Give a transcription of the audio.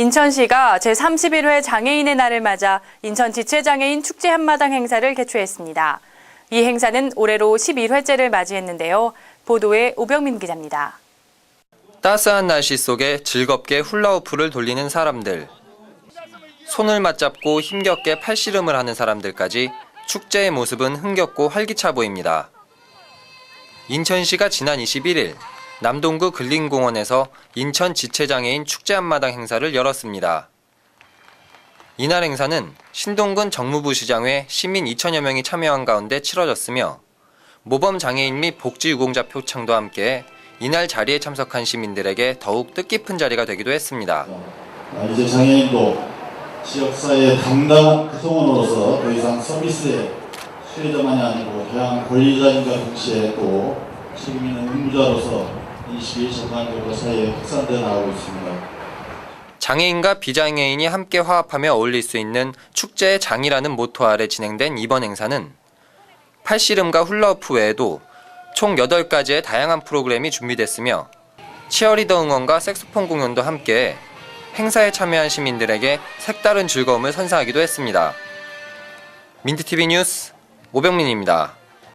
인천시가 제31회 장애인의 날을 맞아 인천 지체장애인 축제 한마당 행사를 개최했습니다. 이 행사는 올해로 11회째를 맞이했는데요. 보도에 오병민 기자입니다. 따스한 날씨 속에 즐겁게 훌라후프를 돌리는 사람들. 손을 맞잡고 힘겹게 팔씨름을 하는 사람들까지 축제의 모습은 흥겹고 활기차 보입니다. 인천시가 지난 21일 남동구 근린공원에서 인천 지체장애인 축제 한마당 행사를 열었습니다. 이날 행사는 신동근 정무부시장회 시민 2천여 명이 참여한 가운데 치러졌으며 모범 장애인 및 복지 유공자 표창도 함께 이날 자리에 참석한 시민들에게 더욱 뜻깊은 자리가 되기도 했습니다. 아, 이제 장애인도 지역사회의 당당한 구성원으로서 더 이상 서비스의 수혜자만이 아니고 다양한 권리자인과 동시에 또 책임 있는 의무자로서 장애인과 비장애인이 함께 화합하며 어울릴 수 있는 축제의 장이라는 모토 아래 진행된 이번 행사는 팔씨름과 훌라후프 외에도 총 8가지의 다양한 프로그램이 준비됐으며 치어리더 응원과 색소폰 공연도 함께 행사에 참여한 시민들에게 색다른 즐거움을 선사하기도 했습니다. 민트TV 뉴스 오병민입니다.